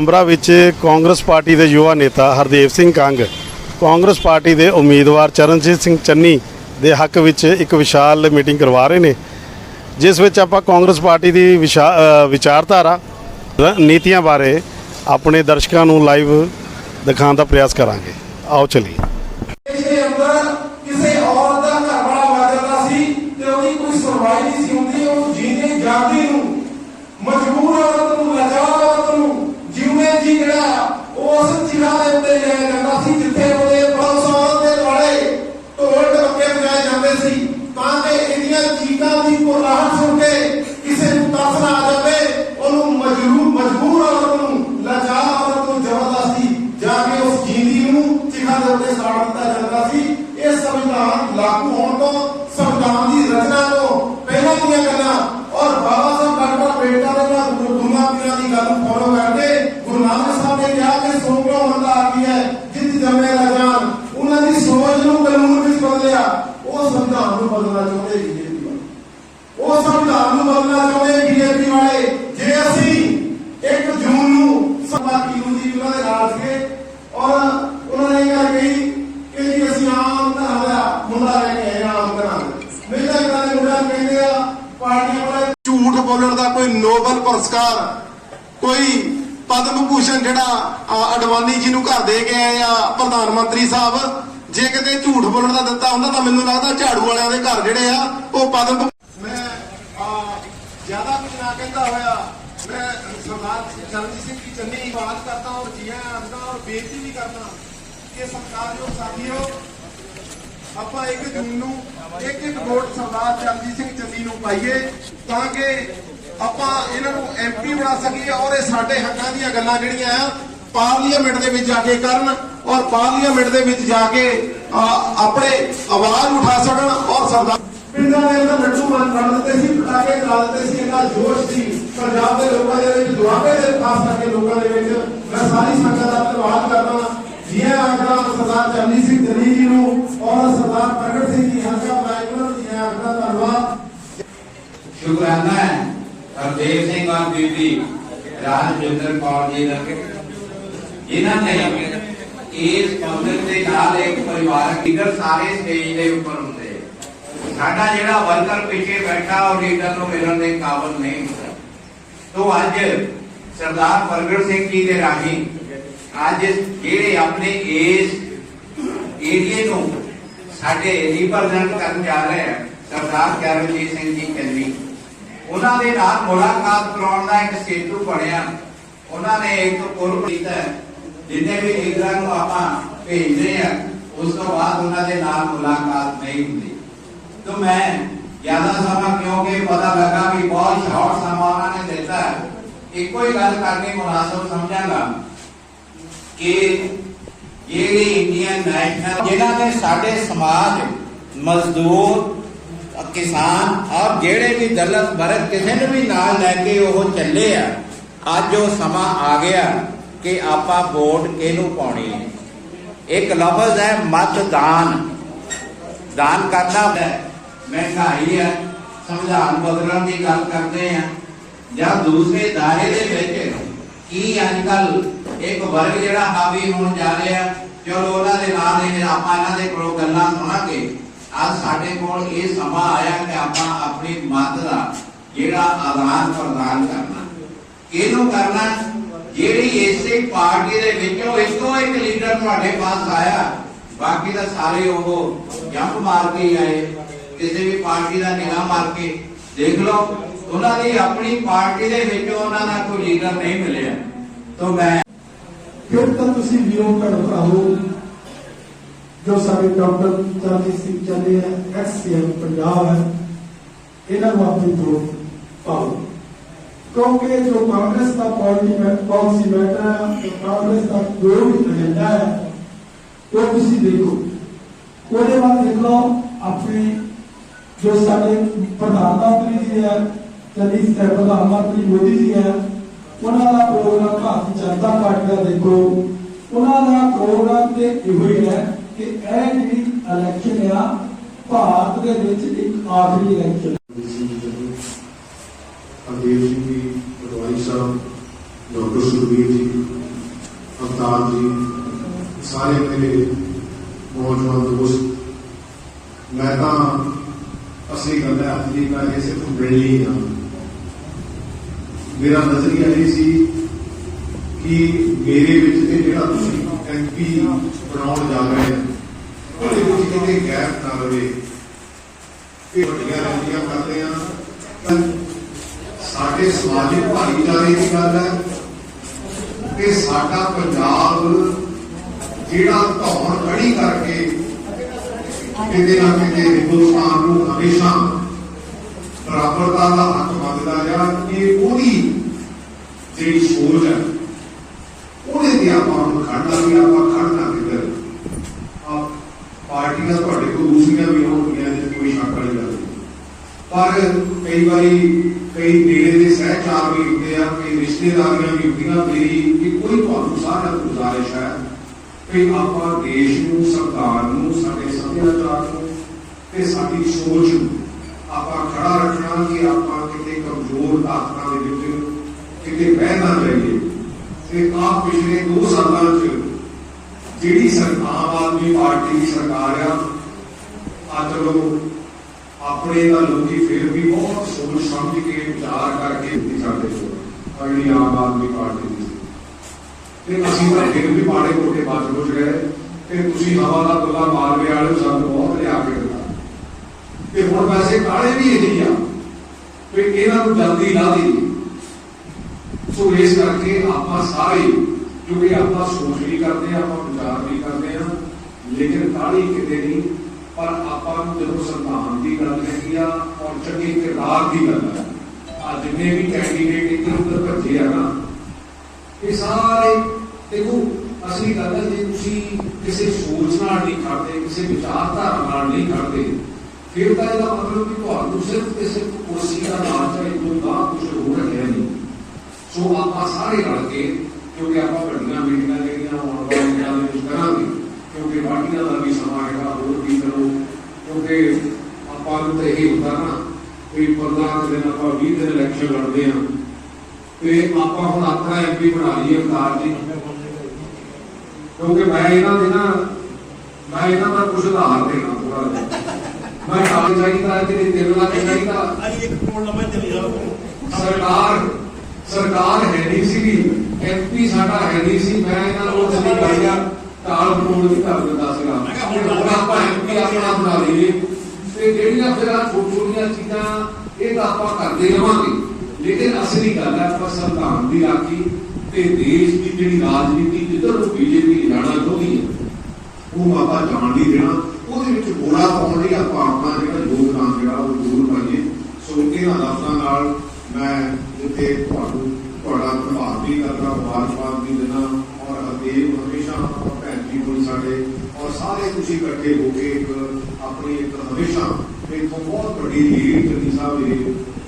ਬਰਾਂਬਰਾ ਵਿੱਚ ਕਾਂਗਰਸ ਪਾਰਟੀ ਦੇ ਯੁਵਾ ਨੇਤਾ ਹਰਦੇਵ ਸਿੰਘ ਕੰਗ, ਕਾਂਗਰਸ ਪਾਰਟੀ ਦੇ ਉਮੀਦਵਾਰ ਚਰਨਜੀਤ ਸਿੰਘ ਚੰਨੀ ਦੇ ਹੱਕ ਵਿੱਚ ਇੱਕ ਵਿਸ਼ਾਲ ਮੀਟਿੰਗ ਕਰਵਾ ਰਹੇ ਨੇ, ਜਿਸ ਵਿੱਚ ਆਪਾਂ ਕਾਂਗਰਸ ਪਾਰਟੀ ਦੀ ਵਿਸ਼ਾ- ਵਿਚਾਰਧਾਰਾ ਨੀਤੀਆਂ ਬਾਰੇ ਆਪਣੇ ਦਰਸ਼ਕਾਂ ਨੂੰ ਲਾਈਵ ਦਿਖਾਉਣ ਦਾ ਪ੍ਰਯਾਸ ਕਰਾਂਗੇ। ਆਓ ਚਲੀਏ। ਪੁਰਸਕਾਰ ਕੋਈ ਪਦਮ ਭੂਸ਼ਣ ਜਿਹੜਾ ਅਡਵਾਨੀ ਜੀ ਨੂੰ ਘਰ ਦੇ ਕੇ ਆਏ ਪ੍ਰਧਾਨ ਮੰਤਰੀ ਸਾਹਿਬ, ਜੇ ਕਿਤੇ ਝੂਠ ਬੋਲਣ ਦਾ ਦਿੱਤਾ ਹੁੰਦਾ ਤਾਂ ਮੈਨੂੰ ਲੱਗਦਾ ਝਾੜੂ ਵਾਲਿਆਂ ਦੇ ਘਰ ਜਿਹੜੇ ਆ, ਉਹ ਪਦਮ ਮੈਂ ਜ਼ਿਆਦਾ ਕੁਝ ਨਾ ਕਹਿੰਦਾ ਹੋਇਆ। ਮੈਂ ਸਰਦਾਰ ਚਰਨਜੀਤ ਸਿੰਘ ਜੀ ਚੰਨੀ ਬਾਤ ਕਰਦਾ ਔਰ ਜੀਆਂ ਆਖਦਾ ਔਰ ਬੇਨਤੀ ਵੀ ਕਰਦਾ ਕਿ ਸਤਿਕਾਰਯੋਗ ਸਾਥੀਓ, ਆਪਾਂ ਇੱਕ ਜੂਨ ਨੂੰ ਇੱਕ ਇੱਕ ਵੋਟ ਸਰਦਾਰ ਚਰਨਜੀਤ ਸਿੰਘ ਚੰਨੀ ਨੂੰ ਪਾਈਏ ਤਾਂ ਕਿ ਆਪਾਂ ਇਹਨਾਂ ਨੂੰ ਐਮਪੀ ਬਣਾ ਸਕੀਏ ਔਰ ਇਹ ਸਾਡੇ ਹੱਕਾਂ ਦੀਆਂ ਗੱਲਾਂ ਜਿਹੜੀਆਂ ਆ ਪਾਰਲੀਮੈਂਟ ਦੇ ਵਿੱਚ ਜਾ ਕੇ ਕਰਨ ਔਰ ਪਾਰਲੀਮੈਂਟ ਦੇ ਵਿੱਚ ਜਾ ਕੇ ਆ, ਆਪਣੇ ਆਵਾਜ਼ ਉਠਾ ਸਕਣ ਔਰ ਸਰਦਾਰ ਪਿੰਡਾਂ ਦੇ ਅੰਦਰ ਲੱਡੂ ਬਣ ਕਰ ਦਿੱਤੇ ਸੀ ਪਟਾਕੇ ਚਲਾ ਦਿੱਤੇ ਸੀ ਇੰਨਾ ਜੋਸ਼ ਸੀ। ਪੰਜਾਬ ਦੇ ਲੋਕਾਂ ਦੇ ਵਿੱਚ ਦੁਆਬੇ ਦੇ ਖਾਸ ਕਰਕੇ ਲੋਕਾਂ ਦੇ ਵਿੱਚ ਮੈਂ ਸਾਰੀ ਸੰਗਤ ਦਾ ਧੰਨਵਾਦ ਕਰਦਾ ਜੀ ਆਖਦਾ ਸਰਦਾਰ ਚਰਨੀ ਸਿੰਘ ਚੰਨੀ ਜੀ ਨੂੰ ਔਰ ਸਰਦਾਰ ਪ੍ਰਗਟ ਸਿੰਘ ਜੀ ਹਲਕਾ ਬਲਾਈਵਰ ਜੀ ਆਖਦਾ ਧੰਨਵਾਦ। ਸ਼ੁਕਰਾਨਾ ਹੈ। ਹਰਦੇਵ ਸਿੰਘ ਔਰ ਬੀਬੀ ਰਾਜਵਿੰਦਰ ਕੌਰ ਜੀ ਦਾ ਇਹਨਾਂ ਨੇ ਇਸ ਪੰਗਤ ਦੇ ਨਾਲ ਇੱਕ ਪਰਿਵਾਰਕ ਲੀਡਰ ਸਾਰੇ ਸਟੇਜ ਦੇ ਉੱਪਰ ਹੁੰਦੇ ਆ। ਸਾਡਾ ਜਿਹੜਾ ਵਰਕਰ ਪਿੱਛੇ ਬੈਠਾ ਉਹ ਲੀਡਰ ਨੂੰ ਮਿਲਣ ਦੇ ਕਾਬਲ ਨਹੀਂ ਹੁੰਦਾ ਤੋਂ ਅੱਜ ਸਰਦਾਰ ਪ੍ਰਗਟ ਸਿੰਘ ਜੀ ਦੇ ਰਾਹੀਂ ਅੱਜ ਜਿਹੜੇ ਆਪਣੇ ਇਸ ਏਰੀਏ ਨੂੰ ਸਾਡੇ ਰਿਪਰੈਜ਼ੈਂਟ ਕਰਨ ਜਾ ਰਹੇ ਆ ਸਰਦਾਰ ਕਰਮਜੀਤ ਸਿੰਘ ਜੀ ਚੰਨੀ ਉਹਨਾਂ ਦੇ ਨਾਲ ਮੁਲਾਕਾਤ ਕਰਾਉਣ ਦਾ ਇੱਕ ਸੇਤੂ ਬਣਿਆ ਉਹਨਾਂ ਨੇ ਇੱਕ ਪੁਰਬ ਕੀਤਾ ਹੈ। ਜਿੰਨੇ ਵੀ ਲੀਡਰਾਂ ਨੂੰ ਆਪਾਂ ਭੇਜਦੇ ਆ ਉਸ ਤੋਂ ਬਾਅਦ ਉਹਨਾਂ ਦੇ ਨਾਲ ਮੁਲਾਕਾਤ ਨਹੀਂ ਹੁੰਦੀ ਤਾਂ ਮੈਂ ਜ਼ਿਆਦਾ ਸਮਾਂ, ਕਿਉਂਕਿ ਪਤਾ ਲੱਗਾ ਵੀ ਬਹੁਤ ਸ਼ਾਰਟ ਸਮਾਂ ਉਹਨਾਂ ਨੇ ਦਿੱਤਾ ਹੈ। ਇੱਕੋ ਹੀ ਗੱਲ ਕਰਨੀ ਮੁਨਾਸਬ ਸਮਝਾਂਗਾ ਕਿ ਜਿਹੜੇ ਇੰਡੀਅਨ ਨੈਸ਼ਨਲ ਜਿਨ੍ਹਾਂ ਨੇ ਸਾਡੇ ਸਮਾਜ, ਮਜ਼ਦੂਰ ਕਿਸਾਨ ਔਰ ਜਿਹੜੇ ਵੀ ਦਲਤ ਵਰਗ ਕਿਸੇ ਨੂੰ ਵੀ ਨਾਲ ਲੈ ਕੇ ਉਹ ਚੱਲੇ ਆ, ਅੱਜ ਉਹ ਸਮਾਂ ਆ ਗਿਆ ਕਿ ਆਪਾਂ ਵੋਟ ਕਿਹਨੂੰ ਪਾਉਣੀ ਹੈ। ਇੱਕ ਲਫ਼ਜ਼ ਹੈ ਮਤਦਾਨ। ਦਾਨ ਕਰਨਾ ਹੈ। ਮਹਿੰਗਾਈ ਹੈ ਸੰਵਿਧਾਨ ਬਦਲਣ ਦੀ ਗੱਲ ਕਰਦੇ ਆ। ਜਾਂ ਦੂਸਰੇ ਦਾਇਰੇ ਦੇ ਵਿੱਚ ਕੀ ਅੱਜ ਕੱਲ ਇੱਕ ਵਰਗ ਜਿਹੜਾ ਹਾਵੀ ਹੋਣ ਜਾ ਰਿਹਾ, ਚਲੋ ਉਹਨਾਂ ਦੇ ਨਾਲ ਇਹ ਆਪਾਂ ਇਹਨਾਂ ਦੇ ਕੋਲੋਂ ਗੱਲਾਂ ਸੁਣਾਂਗੇ। ਅੱਜ ਸਾਡੇ ਕੋਲ ਇਹ ਸਮਾਂ ਆਇਆ ਕਿ ਆਪਾਂ ਆਪਣੀ ਮਤ ਦਾ ਜਿਹੜਾ ਆਦਾਨ ਪ੍ਰਦਾਨ ਕਰਨਾ। ਕਿਹਨੂੰ ਕਰਨਾ, ਜਿਹੜੀ ਇਸੇ ਪਾਰਟੀ ਦੇ ਵਿੱਚੋਂ ਇੱਕੋ ਇੱਕ ਲੀਡਰ ਤੁਹਾਡੇ ਪਾਸ ਆਇਆ, ਬਾਕੀ ਤਾਂ ਸਾਰੇ ਉਹ ਜੰਪ ਮਾਰ ਕੇ ਹੀ ਆਏ, ਕਿਸੇ ਵੀ ਪਾਰਟੀ ਦਾ ਨਿਗਾਹ ਮਾਰ ਕੇ। ਦੇਖ ਲਓ, ਉਹਨਾਂ ਦੀ ਆਪਣੀ ਪਾਰਟੀ ਦੇ ਵਿੱਚੋਂ ਉਹਨਾਂ ਦਾ ਕੋਈ ਲੀਡਰ ਨਹੀਂ ਮਿਲਿਆ। ਤੋਂ ਮੈਂ ਫਿਰ ਤਾਂ ਤੁਸੀਂ ਵੀਰੋ ਭੈਣ ਭਰਾਵੋ ਜੋ ਸਾਡੇ ਡਾਕਟਰ ਚਰਨਜੀਤ ਸਿੰਘ ਚੰਨੀ ਹੈ ਐਕਸ ਪੰਜਾਬ ਹੈ, ਇਹਨਾਂ ਨੂੰ ਆਪਣੀ ਵੋਟ ਪਾਓ। ਕਿਉਂਕਿ ਜੋ ਕਾਂਗਰਸ ਦਾ ਪਾਰਟੀ ਪਾਲਿਸੀ ਮੈਟਰ ਹੈ ਕਾਂਗਰਸ ਦਾ ਜੋ ਵੀ ਏਜੰਡਾ ਹੈ, ਉਹ ਤੁਸੀਂ ਦੇਖੋ। ਉਹਦੇ ਬਾਅਦ ਦੇਖ ਲਓ, ਆਪਣੇ ਜੋ ਸਾਡੇ ਪ੍ਰਧਾਨ ਮੰਤਰੀ ਜੀ ਹੈ ਚੰਨੀ ਸਾਹਿਬ ਪ੍ਰਧਾਨ ਮੰਤਰੀ ਮੋਦੀ ਜੀ ਹੈ, ਉਹਨਾਂ ਦਾ ਪ੍ਰੋਗਰਾਮ ਭਾਰਤੀ ਜਨਤਾ ਪਾਰਟੀ ਦਾ ਦੇਖੋ। ਉਹਨਾਂ ਦਾ ਪ੍ਰੋਗਰਾਮ ਤੇ ਇਹੋ ਹੀ ਹੈ ਕਿ ਇਹ ਜਿਹੜੀ ਇਲੈਕਸ਼ਨ ਆ, ਭਾਰਤ ਦੇ ਵਿੱਚ ਇੱਕ ਆਖਰੀ ਇਲੈਕਸ਼ਨ ਹਰਦੇਵ ਸਿੰਘ ਜੀ ਅਗਵਾਈ ਸਾਹਿਬ, ਡਾਕਟਰ ਸੁਖਬੀਰ ਜੀ, ਅਵਤਾਰ ਜੀ, ਸਾਰੇ ਮੇਰੇ ਨੌਜਵਾਨ ਦੋਸਤ, ਮੈਂ ਤਾਂ ਅਸਲੀ ਗੱਲ ਹੈ ਅੱਜ ਦੀ ਮੈਂ ਇਹ ਸਿਰਫ ਬ੍ਰੇਲੀ ਆ ਮੇਰਾ ਨਜ਼ਰੀਆ ਇਹ ਸੀ ਕਿ ਮੇਰੇ ਵਿੱਚ ਤੇ ਜਿਹੜਾ ਤੁਸੀਂ ਐਮਪੀ ਬਣਾਉਣ ਜਾ ਰਹੇ ਹੋ ਉਹਦੇ ਵਿੱਚ ਕਿਤੇ ਗੈਪ ਨਾ ਰਵੇ ਇਹ ਵੱਡੀਆਂ ਰੰਗੀਆਂ ਕਰਦੇ ਆ। ਸਾਡੇ ਸਮਾਜਿਕ ਭਾਈਚਾਰੇ ਦੀ ਗੱਲ ਹੈ ਕਿ ਸਾਡਾ ਪੰਜਾਬ ਜਿਹੜਾ ਧੌਣ ਖੜੀ ਕਰਕੇ ਕਿਤੇ ਨਾ ਕਿਤੇ ਹਿੰਦੁਸਤਾਨ ਨੂੰ ਹਮੇਸ਼ਾ ਬਰਾਬਰਤਾ ਦਾ ਹੱਕ ਮੰਗਦਾ ਰਿਹਾ ਕਿ ਉਹਦੀ ਜਿਹੜੀ ਸੋਚ ਹੈ, ਉਹਦੇ ਤੇ ਆਪਾਂ ਨੂੰ ਖੜਨਾ ਵੀ ਆਪਾਂ ਪਰ ਕਈ ਵਾਰੀ ਕਈ ਨੇੜੇ ਦੇ ਸਹਿਚਾਰ ਵੀ ਹੁੰਦੇ ਆ, ਕਈ ਰਿਸ਼ਤੇਦਾਰੀਆਂ ਵੀ ਹੁੰਦੀਆਂ ਮੇਰੀ ਕਿ ਕੋਈ ਤੁਹਾਨੂੰ ਸਾਰਿਆਂ ਗੁਜ਼ਾਰਿਸ਼ ਹੈ ਕਿ ਆਪਾਂ ਦੇਸ਼ ਨੂੰ, ਸਰਕਾਰ ਨੂੰ, ਸਾਡੇ ਸੱਭਿਆਚਾਰ ਨੂੰ ਤੇ ਸਾਡੀ ਸੋਚ ਨੂੰ ਆਪਾਂ ਖੜਾ ਰੱਖਣਾ ਕਿ ਆਪਾਂ ਕਿਤੇ ਕਮਜ਼ੋਰ ਤਾਕਤਾਂ ਦੇ ਵਿੱਚ ਕਿਤੇ ਬਹਿ ਨਾ ਜਾਈਏ। ਤੇ ਆਪ ਪਿਛਲੇ 2 ਸਾਲਾਂ 'ਚ ਜਿਹੜੀ ਸਰਕਾਰ, ਆਮ ਆਦਮੀ ਪਾਰਟੀ ਦੀ ਸਰਕਾਰ ਆ ਆ ਚਲੋ ਆਪਣੇ ਤਾਂ ਲੋਕੀ ਫਿਰ ਵੀ ਬਹੁਤ ਸੋਚ ਸਮਝ ਕੇ ਵਿਚਾਰ ਕਰਕੇ ਦਿੱਤੀ ਸਾਡੇ ਕੋਲ ਆ ਆਮ ਆਦਮੀ ਪਾਰਟੀ ਦੀ। ਤੇ ਅਸੀਂ ਤਾਂ ਫਿਰ ਵੀ ਮਾੜੇ ਮੋਟੇ ਬਚ ਬੁਝ ਗਏ ਤੇ ਤੁਸੀਂ ਹਵਾ ਦਾ ਗੁੱਲਾ ਮਾਲਵੇ ਵਾਲੇ ਸਾਨੂੰ ਬਹੁਤ ਲਿਆ ਕੇ ਦਿੱਤਾ। ਤੇ ਹੁਣ ਵੈਸੇ ਕਾਲੇ ਵੀ ਇਹੀ ਆ। ਕਿ ਇਹਨਾਂ ਨੂੰ ਜਲਦੀ ਲਾ ਦੇਈਏ ਸੋ ਇਸ ਕਰਕੇ ਆਪਾਂ ਸਾਰੇ, ਕਿਉਂਕਿ ਆਪਾਂ ਸੋਚ ਵੀ ਕਰਦੇ ਆਪਾਂ ਵਿਚਾਰ ਵੀ ਕਰਦੇ ਆ, ਲੇਕਿਨ ਕਾਲੀ ਕਿਤੇ ਨਹੀਂ। ਪਰ ਆਪਾਂ ਨੂੰ ਜਦੋਂ ਸੰਤਾਨ ਦੀ ਗੱਲ ਹੈਗੀ ਆ ਔਰ ਚੰਗੇ ਕਿਰਦਾਰ ਦੀ ਗੱਲ ਹੈ ਆ ਜਿੰਨੇ ਵੀ ਕੈਂਡੀਡੇਟ ਇੱਧਰ ਉੱਧਰ ਭੱਜੇ ਆ ਨਾ ਇਹ ਸਾਰੇ ਦੇਖੋ ਅਸਲੀ ਗੱਲ ਹੈ ਜੇ ਤੁਸੀਂ ਕਿਸੇ ਸੋਚ ਨਾਲ ਨਹੀਂ ਖੜਦੇ ਕਿਸੇ ਵਿਚਾਰਧਾਰਾ ਨਾਲ ਨਹੀਂ ਖੜਦੇ ਫਿਰ ਤਾਂ ਇਹਦਾ ਮਤਲਬ ਕਿ ਤੁਹਾਨੂੰ ਸਿਰਫ ਤੇ ਸਿਰਫ ਕੁਰਸੀ ਦਾ ਲਾਲਚ ਹੈ ਇਦੋਂ ਦਾ ਕੁਝ ਹੋਰ ਹੈ ਨਹੀਂ ਸੋ ਆਪਾਂ ਸਾਰੇ ਰਲ ਕੇ ਕਿਉਂਕਿ ਆਪਾਂ ਵੱਡੀਆਂ ਮੀਟਿੰਗਾਂ ਜਿਹੜੀਆਂ ਆਉਣ ਵਾਲੇ ਦਿਨਾਂ ਦੇ ਵਿੱਚ ਕਰਾਂਗੇ, ਕਿਉਂਕਿ ਪਾਰਟੀਆਂ ਦਾ ਵੀ ਸਮਾਂ ਹੈਗਾ ਹੋਰ ਵੀ ਕਰੋ ਕਿਉਂਕਿ ਆਪਾਂ ਨੂੰ ਤਾਂ ਇਹ ਹੁੰਦਾ ਨਾ ਵੀ 15 ਕੁ ਦਿਨ ਆਪਾਂ 20 ਦਿਨ ਇਲੈਕਸ਼ਨ ਲੜਦੇ ਆ ਤੇ ਆਪਾਂ ਹੁਣ ਆਪਣਾ ਐਮਪੀ ਬਣਾ ਲਈਏ ਅਵਤਾਰ ਜੀ। ਕਿਉਂਕਿ ਮੈਂ ਇਹਨਾਂ ਦੇ ਨਾ ਮੈਂ ਇਹਨਾਂ ਦਾ ਕੁਝ ਉਧਾਰ ਦੇਣਾ ਥੋੜਾ ਜਿਹਾ। ਮੈਂ ਕਾਲ ਚਾਹੀਦਾ ਤੇ ਤਿੰਨ ਲੱਖ ਚਾਹੀਦਾ। ਅੱਜ ਇੱਕ ਕਰੋੜ ਲੰਮਾ ਚੱਲੀ ਜਾ ਸਰਕਾਰ ਸਰਕਾਰ ਹੈ ਨਹੀਂ ਸੀਗੀ ਐਮਪੀ ਸਾਡਾ ਹੈ ਨਹੀਂ ਸੀ ਮੈਂ ਇਹਨਾਂ ਨੂੰ ਚਲੀ ਗਿਆ। ਕਾਲ ਫਰੋਡ ਵੀ ਕਰ ਦਿੰਦਾ ਸੀਗਾ। ਹੁਣ ਆਪਾਂ ਐਮਪੀ ਆਪਣਾ ਬਣਾ ਲਈਏ। ਤੇ ਜਿਹੜੀਆਂ ਫਿਰ ਛੋਟੀਆਂ ਚੀਜ਼ਾਂ, ਇਹ ਤਾਂ ਆਪਾਂ ਕਰਦੇ ਰਵਾਂਗੇ। ਲੇਕਿਨ ਅਸਲੀ ਗੱਲ ਹੈ ਆਪਾਂ ਸੰਵਿਧਾਨ ਦੀ ਰਾਖੀ ਤੇ ਦੇਸ਼ ਦੀ ਜਿਹੜੀ ਰਾਜਨੀਤੀ, ਜਿੱਧਰ ਨੂੰ ਬੀਜੇਪੀ ਜਾਣਾ ਚਾਹੁੰਦੀ ਹੈ। ਉਹ ਆਪਾਂ ਜਾਣ ਨਹੀਂ ਦੇਣਾ। ਉਹਦੇ ਵਿੱਚ ਗੋਲਾ ਪਾਉਣ ਲਈ ਆਪਾਂ ਆਪਣਾ ਜਿਹੜਾ ਯੋਗਦਾਨ, ਜਿਹੜਾ ਉਹ ਜ਼ਰੂਰ ਪਾਈਏ। ਸੋ ਇਹਨਾਂ ਲਫ਼ਜ਼ਾਂ ਨਾਲ ਮੈਂ ਜਿੱਥੇ ਤੁਹਾਨੂੰ, ਤੁਹਾਡਾ ਪ੍ਰਭਾਵ ਵੀ ਕਰਦਾ, ਮੁਬਾਰਕਬਾਦ ਵੀ ਦੇਣਾ ਔਰ ਹਰਦੇਵ ਹਮੇਸ਼ਾ ਆਪਾਂ ਭੈਣ ਜੀ ਕੋਲ ਸਾਡੇ ਔਰ ਸਾਰੇ ਤੁਸੀਂ ਇਕੱਠੇ ਹੋ ਕੇ ਇੱਕ ਆਪਣੀ ਇੱਕ ਹਮੇਸ਼ਾ ਇੱਕ ਬਹੁਤ ਵੱਡੀ ਲੀਡ ਜਨੀ ਸਾਹਿਬ ਇਹ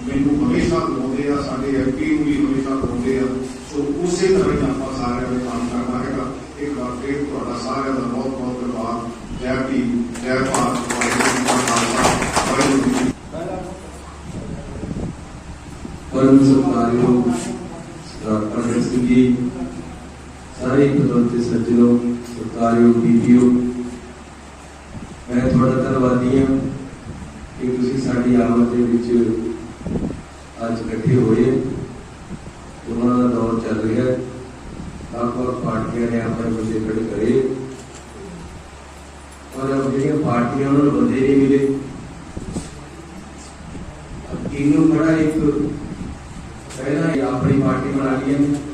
ਮੈਨੂੰ ਹਮੇਸ਼ਾ ਦਿਵਾਉਂਦੇ ਆ ਸਾਡੇ ਐਮਪੀ ਨੂੰ ਵੀ ਹਮੇਸ਼ਾ ਦਿਵਾਉਂਦੇ ਆ ਸੋ ਉਸੇ ਤਰ੍ਹਾਂ ਹੀ ਆਪਾਂ ਸਾਰਿਆਂ ਨੇ ਕੰਮ ਕਰਨਾ ਹੈਗਾ ਇੱਕ ਵਾਰ ਫਿਰ ਤੁਹਾਡਾ ਸਾਰਿਆਂ ਦਾ ਬਹੁਤ ਬਹੁਤ ਧੰਨਵਾਦ ਜੈ ਭੀਮ ਜੈ ਭਾਰਤ ਵਾਹਿਗੁਰੂ ਜੀ ਕਾ ਖਾਲਸਾ ਵਾਹਿਗੁਰੂ ਜੀ ਕੀ ਪਰਮ ਸਤਿਕਾਰਯੋਗ ਡਾਕਟਰ ਸਿੰਘ ਜੀ ਸਾਰੇ ਪਤਵੰਤੇ ਸੱਜਣੋ ਸਤਿਕਾਰਯੋਗ ਬੀਬੀਓ ਮੈਂ ਤੁਹਾਡਾ ਧੰਨਵਾਦੀ ਹਾਂ ਕਿ ਤੁਸੀਂ ਸਾਡੀ ਆਮਦ ਦੇ ਵਿੱਚ ਅੱਜ ਇਕੱਠੇ ਹੋਏ ਉਹਨਾਂ ਦਾ ਦੌਰ ਚੱਲ ਰਿਹਾ ਹੈ ਵੱਖ ਵੱਖ ਪਾਰਟੀਆਂ ਨੇ ਆਪਣੇ ਬੰਦੇ ਖੜੇ ਕਰੇ ਔਰ ਉਹ ਜਿਹੜੀਆਂ ਪਾਰਟੀਆਂ ਉਹਨਾਂ ਨੂੰ ਬੰਦੇ ਨਹੀਂ ਮਿਲੇ ਕਿੰਨੂੰ ਖੜਾ ਇੱਕ ਪਹਿਲਾਂ ਹੀ ਆਪਣੀ ਪਾਰਟੀ ਬਣਾ ਲਈ ਹੈ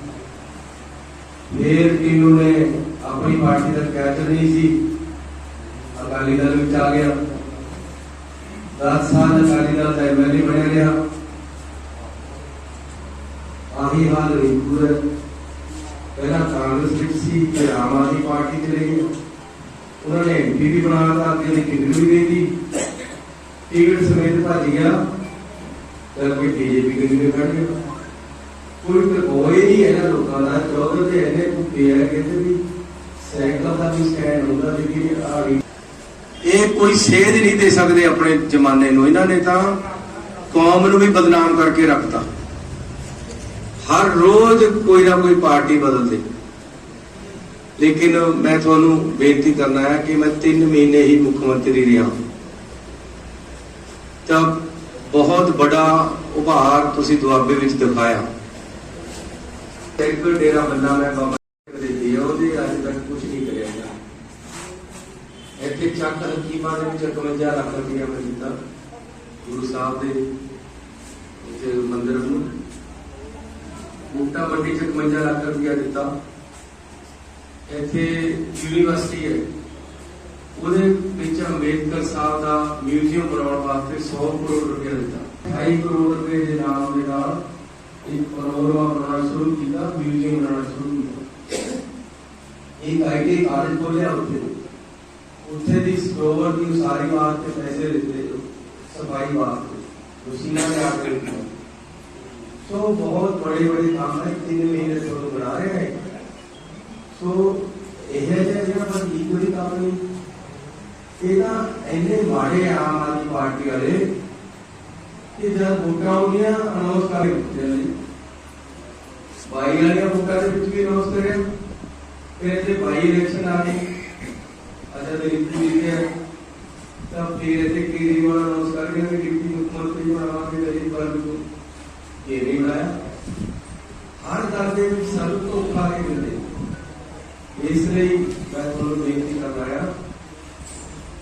ਫਿਰ ਕਿੰਨੂ ਨੇ ਆਪਣੀ ਪਾਰਟੀ ਦਾ ਕੈਦਰ ਨਹੀਂ ਸੀ। ਅਕਾਲੀ ਦਲ ਵਿੱਚ ਆ ਗਿਆ। 10 ਸਾਲ ਅਕਾਲੀ ਦਲ ਦਾ ਐਮਐਲਏ ਬਣਿਆ ਰਿਹਾ। ਆਹੀ ਹਾਲ ਰਿੰਕੂ ਹੈ। ਪਹਿਲਾਂ ਕਾਂਗਰਸ ਵਿੱਚ ਸੀ, ਫਿਰ ਆਮ ਆਦਮੀ ਪਾਰਟੀ ਚਲੇ ਗਏ ਉਹਨਾਂ ਨੇ ਐਮਪੀ ਵੀ ਬਣਾਤਾ ਅੱਗੇ ਦੀ ਟਿਕਟ ਵੀ ਦੇ ਦਿੱਤੀ। ਟਿਕਟ ਸਮੇਤ ਭੱਜ ਗਿਆ। ਤਾਂ ਕੋਈ ਬੀਜੇਪੀ ਦੇ ਵੀ ਖੜ ਗਿਆ। ਕੋਈ ਕੋਈ ਨਹੀਂ ਇਹਨਾਂ ਲੋਕਾਂ ਦਾ ਚੌਧਰ ਤੇ ਇਹਨੇ ਕੁੱਤੇ ਆ, ਕਹਿੰਦੇ ਵੀ ਸਾਈਕਲ ਦਾ ਵੀ ਸਟੈਂਡ ਹੁੰਦਾ, ਵੀ ਕਿ ਆ ਗਈ ਇਹ ਕੋਈ ਸੇਧ ਨਹੀਂ ਦੇ ਸਕਦੇ ਆਪਣੇ ਜ਼ਮਾਨੇ ਨੂੰ। ਇਹਨਾਂ ਨੇ ਤਾਂ ਕੌਮ ਨੂੰ ਵੀ ਬਦਨਾਮ ਕਰਕੇ ਰੱਖਤਾ। ਹਰ ਰੋਜ਼ ਕੋਈ ਨਾ ਕੋਈ ਪਾਰਟੀ ਬਦਲਦੇ। ਲੇਕਿਨ ਮੈਂ ਤੁਹਾਨੂੰ ਬੇਨਤੀ ਕਰਨਾ ਹੈ ਕਿ ਮੈਂ 3 ਮਹੀਨੇ ਹੀ ਮੁੱਖ ਮੰਤਰੀ ਰਿਹਾ। ਤਾਂ ਬਹੁਤ ਵੱਡਾ ਉਭਾਰ ਤੁਸੀਂ ਦੁਆਬੇ ਵਿੱਚ ਦਿਖਾਇਆ। ਇੱਕ ਡੇਰਾ ਬੰਦਾ ਮੈਂ ਬਾਬਾ ਦੇ ਦਿਆ ਉਹਦੇ ਅੱਜ ਤੱਕ ਕੁਝ ਨਹੀਂ ਕਰਿਆ ਗਿਆ ਇੱਥੇ ਚੱਕ ਹਕੀਮਾਂ ਦੇ ਵਿੱਚ 51 ਲੱਖ ਰੁਪਇਆ ਮੈਂ ਦਿੱਤਾ, ਗੁਰੂ ਸਾਹਿਬ ਦੇ ਇੱਥੇ ਮੰਦਿਰ ਨੂੰ। ਬੂਟਾ ਮੰਡੀ ਚ 51 ਲੱਖ ਰੁਪਇਆ ਦਿੱਤਾ। ਇੱਥੇ ਯੂਨੀਵਰਸਿਟੀ ਹੈ। ਉਹਦੇ ਵਿੱਚ ਅੰਬੇਦਕਰ ਸਾਹਿਬ ਦਾ ਮਿਊਜ਼ੀਅਮ ਬਣਾਉਣ ਵਾਸਤੇ 100 ਕਰੋੜ ਰੁਪਏ ਦਿੱਤਾ। 2.5 ਕਰੋੜ ਰੁਪਏ ਦੇ ਨਾਮ ਦੇ ਨਾਲ ਇੱਕ ਪਨੋਰਮਾ ਬਣਾਉਣਾ ਸ਼ੁਰੂ ਕੀਤਾ ਮਿਊਜ਼ੀਅਮ ਬਣਾਉਣਾ ਸ਼ੁਰੂ ਕੀਤਾ ਇੱਕ ਆਈਟੀ ਕਾਲਜ ਖੋਲਿਆ ਉੱਥੇ ਉੱਥੇ ਦੀ ਸਰੋਵਰ ਦੀ ਉਸਾਰੀ ਵਾਸਤੇ ਪੈਸੇ ਦਿੱਤੇ ਸਫ਼ਾਈ ਵਾਸਤੇ ਉਸੀਨਾ ਨੇ ਆਪ ਕੀਤਾ ਸੋ ਬਹੁਤ ਬੜੇ ਬੜੇ ਕੰਮ ਹੈ ਤਿੰਨ ਮਹੀਨੇ ਤੋਂ ਉਹ ਬਣਾ ਰਹੇ ਹੈ ਸੋ ਇਹ ਜਿਹਾ ਜਿਹੜਾ ਬਸ ਇੱਕ ਵਾਰੀ ਕੰਮ ਨਹੀਂ ਇਹ ਤਾਂ ਇੰਨੇ ਮਾੜੇ ਆ ਆਮ ਆਦਮੀ ਪਾਰਟੀ ਵਾਲੇ ਕਿ ਜਦ ਵੋਟਾਂ ਆਉਂਦੀਆਂ ਅਨਾਉਂਸ ਕਰ ਦਿੱਤੇ ਨੇ ਬਾਈ ਵਾਲੀਆਂ ਵੋਟਾਂ ਦੇ ਵਿੱਚ ਵੀ ਅਨਾਉਂਸ ਕਰਿਆ ਫਿਰ ਇੱਥੇ ਬਾਈ ਇਲੈਕਸ਼ਨ ਆ ਗਈ ਅੱਛਾ ਤੇ ਰਿਪੂ ਜੀ ਹੈ ਤਾਂ ਫਿਰ ਇੱਥੇ ਕੇਜਰੀਵਾਲ ਅਨਾਉਂਸ ਕਰ ਗਿਆ ਕਿ ਡਿਪਟੀ ਮੁੱਖ ਮੰਤਰੀ ਬਣਾਵਾਂਗੇ ਦਲੀਪ ਬਾਬੂ ਨੂੰ ਇਹ ਨਹੀਂ ਬਣਾਇਆ ਹਰ ਗੱਲ ਦੇ ਵਿੱਚ ਸਾਨੂੰ ਧੋਖਾ ਕੇ ਦਿੰਦੇ ਇਸ ਲਈ ਮੈਂ ਤੁਹਾਨੂੰ ਬੇਨਤੀ ਕਰ ਰਿਹਾ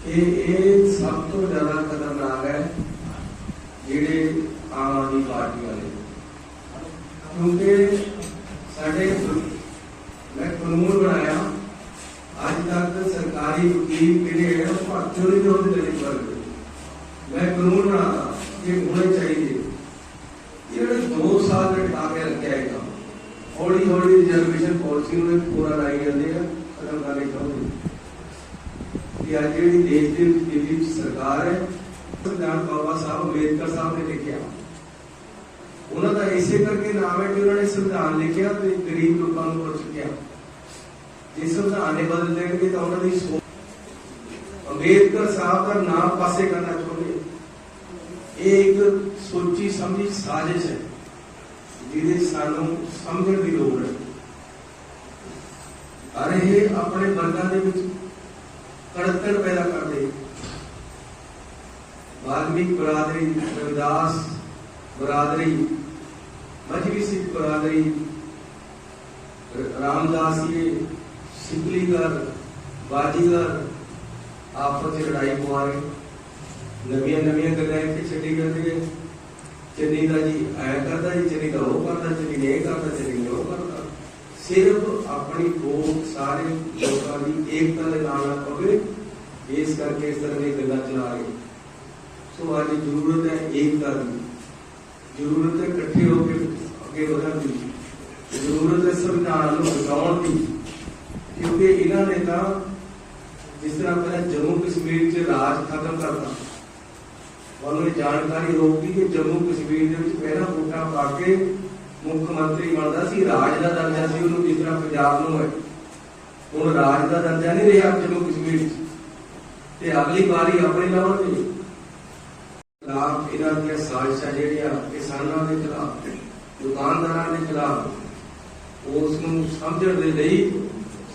ਕਿ ਇਹ ਸਭ ਤੋਂ ਜ਼ਿਆਦਾ ਖਤਰਨਾਕ ਹੈ ਜਿਹੜੇ ਆਮ ਆਦਮੀ ਪਾਰਟੀ ਵਾਲੇ ਕਿਉਂਕਿ ਸਾਡੇ ਮੈਂ ਕਾਨੂੰਨ ਬਣਾਇਆ। ਅੱਜ ਤੱਕ ਸਰਕਾਰੀ ਵਕੀਲ ਜਿਹੜੇ ਹੈ ਉਹ ਭਰਤੀ ਨਹੀਂ ਹੁੰਦੇ ਦਲਿਤ ਵਰਗ ਦੇ। ਮੈਂ ਕਾਨੂੰਨ ਬਣਾਤਾ ਕਿ ਹੋਣੇ ਚਾਹੀਦੇ। ਜਿਹੜੇ 2 ਸਾਲ ਦੇ ਟਾਕੇ ਰੱਖਿਆ ਹੈ ਕੰਮ ਹੌਲੀ ਹੌਲੀ ਰਿਜ਼ਰਵੇਸ਼ਨ ਪਾਲਿਸੀ ਨੂੰ ਇਹ ਪੂਰਾ ਲਾਈ ਜਾਂਦੇ ਆ ਖਤਮ ਕਰਨੇ ਚਾਹੁੰਦੇ ਕਿ ਅੱਜ ਜਿਹੜੀ ਦੇਸ਼ ਦੇ ਵਿੱਚ ਦਿੱਲੀ ਵਿੱਚ ਸਰਕਾਰ ਹੈ ਸੰਵਿਧਾਨ ਬਾਬਾ ਸਾਹਿਬ ਅੰਬੇਦਕਰ ਸਾਹਿਬ ਨੇ ਲਿਖਿਆ। ਉਹਨਾਂ ਦਾ ਇਸੇ ਕਰਕੇ ਨਾਮ ਹੈ ਕਿ ਉਹਨਾਂ ਨੇ ਸੰਵਿਧਾਨ ਲਿਖਿਆ ਤੇ ਗਰੀਬ ਲੋਕਾਂ ਨੂੰ ਪੁੱਛ ਜੇ ਸੰਵਿਧਾਨ ਨੇ ਬਦਲ ਦੇਣਗੇ ਤਾਂ ਉਹਨਾਂ ਦੀ ਸੋਚ ਅੰਬੇਦਕਰ ਸਾਹਿਬ ਦਾ ਨਾਮ ਪਾਸੇ ਕਰਨਾ ਚਾਹੁੰਦੇ ਇਹ ਇੱਕ ਸੋਚੀ ਸਮਝੀ ਸਾਜ਼ਿਸ਼ ਹੈ, ਜਿਹਦੇ ਸਾਨੂੰ ਸਮਝਣ ਦੀ ਲੋੜ ਹੈ। ਅਰੇ ਇਹ ਆਪਣੇ ਵਰਗਾਂ ਦੇ ਵਿੱਚ ਕੜਤਣ ਪੈਦਾ ਕਰਦੇ ਵਾਲਮੀਕ ਬਰਾਦਰੀ ਰਵਿਦਾਸ ਬਰਾਦਰੀ ਮਜਬੀ ਸਿੱਖ ਬਰਾਦਰੀ ਰਾਮਦਾਸੀਏ ਸਿੱਕਲੀਗਰ ਬਾਜੀਗਰ ਆਪਸ ਵਿੱਚ ਲੜਾਈ ਪਵਾ ਰਹੇ ਨਵੀਆਂ ਨਵੀਆਂ ਗੱਲਾਂ ਇੱਥੇ ਛੱਡੀ ਜਾਂਦੀ ਹੈ ਚੰਨੀ ਦਾ ਜੀ ਐ ਕਰਦਾ ਜੀ ਚੰਨੀ ਦਾ ਉਹ ਕਰਦਾ ਚੰਨੀ ਨੇ ਇਹ ਕਰਦਾ ਚੰਨੀ ਨੇ ਉਹ ਕਰਦਾ ਸਿਰਫ ਆਪਣੀ ਵੋਟ ਸਾਰੇ ਲੋਕਾਂ ਦੀ ਏਕਤਾ ਦੇ ਨਾਲ ਨਾਲ ਪਵੇ ਇਸ ਕਰਕੇ ਇਸ ਤਰ੍ਹਾਂ ਦੀਆਂ ਗੱਲਾਂ ਚਲਾ ਰਹੇ ਸੋ ਅੱਜ ਜ਼ਰੂਰਤ ਹੈ ਏਕਤਾ ਦੀ। ਜ਼ਰੂਰਤ ਹੈ ਇਕੱਠੇ ਹੋ ਕੇ ਅੱਗੇ ਵਧਣ ਦੀ। ਜ਼ਰੂਰਤ ਹੈ ਸੰਵਿਧਾਨ ਨੂੰ ਬਚਾਉਣ ਦੀ। ਕਿਉਂਕਿ ਇਹਨਾਂ ਨੇ ਤਾਂ ਜਿਸ ਤਰ੍ਹਾਂ ਪਹਿਲਾਂ ਜੰਮੂ ਕਸ਼ਮੀਰ 'ਚ ਰਾਜ ਖਤਮ ਕਰਤਾ। ਉਹਨੂੰ ਇਹ ਜਾਣਕਾਰੀ ਹੋਊਗੀ ਕਿ ਜੰਮੂ ਕਸ਼ਮੀਰ ਦੇ ਵਿੱਚ ਪਹਿਲਾਂ ਵੋਟਾਂ ਪਾ ਕੇ ਮੁੱਖ ਮੰਤਰੀ ਬਣਦਾ ਸੀ, ਰਾਜ ਦਾ ਦਰਜਾ ਸੀ ਉਹਨੂੰ ਜਿਸ ਤਰ੍ਹਾਂ ਪੰਜਾਬ ਨੂੰ ਹੈ। ਹੁਣ ਰਾਜ ਦਾ ਦਰਜਾ ਨਹੀਂ ਰਿਹਾ ਜੰਮੂ ਕਸ਼ਮੀਰ 'ਚ। ਤੇ ਅਗਲੀ ਵਾਰੀ ਆਪਣੇ ਲਾਉਣਗੇ ਖਿਲਾਫ ਇਹਨਾਂ ਦੀਆਂ ਸਾਜ਼ਿਸ਼ਾਂ ਜਿਹੜੀਆਂ ਕਿਸਾਨਾਂ ਦੇ ਖਿਲਾਫ ਦੁਕਾਨਦਾਰਾਂ ਦੇ ਖਿਲਾਫ ਉਸ ਨੂੰ ਸਮਝਣ ਦੇ ਲਈ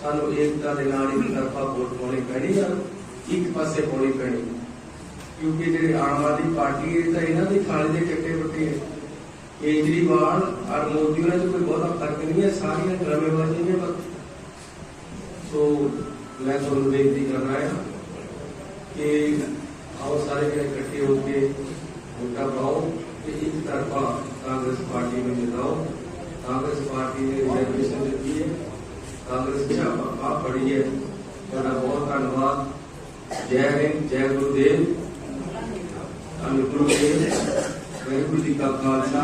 ਸਾਨੂੰ ਏਕਤਾ ਦੇ ਨਾਲ ਇੱਕ ਤਰਫਾ ਵੋਟ ਪਾਉਣੀ ਪੈਣੀ ਆ, ਇੱਕ ਪਾਸੇ ਪਾਉਣੀ ਪੈਣੀ। ਕਿਉਂਕਿ ਜਿਹੜੇ ਆਮ ਆਦਮੀ ਪਾਰਟੀ ਹੈ ਤਾਂ ਇਹਨਾਂ ਦੇ ਖਾਣੇ ਦੇ ਚੱਟੇ ਬੱਟੇ ਹੈ ਕੇਜਰੀਵਾਲ ਔਰ ਮੋਦੀ, ਉਹਨਾਂ 'ਚ ਕੋਈ ਬਹੁਤਾ ਫ਼ਰਕ ਨਹੀਂ ਹੈ, ਸਾਰੀਆਂ ਡਰਾਮੇਬਾਜ਼ੀਆਂ ਨੇ ਬਸ। ਸੋ ਮੈਂ ਤੁਹਾਨੂੰ ਬੇਨਤੀ ਕਰਨਾ ਰਿਹਾ ਕਿ ਆਓ ਸਾਰੇ ਜਣੇ ਇਕੱਠੇ ਹੋ ਕੇ ਵੋਟਾਂ ਪਾਓ ਤੇ ਇੱਕ ਤਰਫਾ ਕਾਂਗਰਸ ਪਾਰਟੀ ਨੂੰ ਜਿਤਾਓ ਕਾਂਗਰਸ ਪਾਰਟੀ ਨੇ ਰਿਜ਼ਰਵੇਸ਼ਨ ਦਿੱਤੀ ਹੈ ਕਾਂਗਰਸ ਚਾਹ ਆ ਬੜੀ ਹੈ ਤੁਹਾਡਾ ਬਹੁਤ ਧੰਨਵਾਦ ਜੈ ਹਿੰਦ ਜੈ ਗੁਰਦੇਵ ਧੰਨ ਗੁਰੂ ਦੇਵ ਵਾਹਿਗੁਰੂ ਜੀ ਕਾ ਖਾਲਸਾ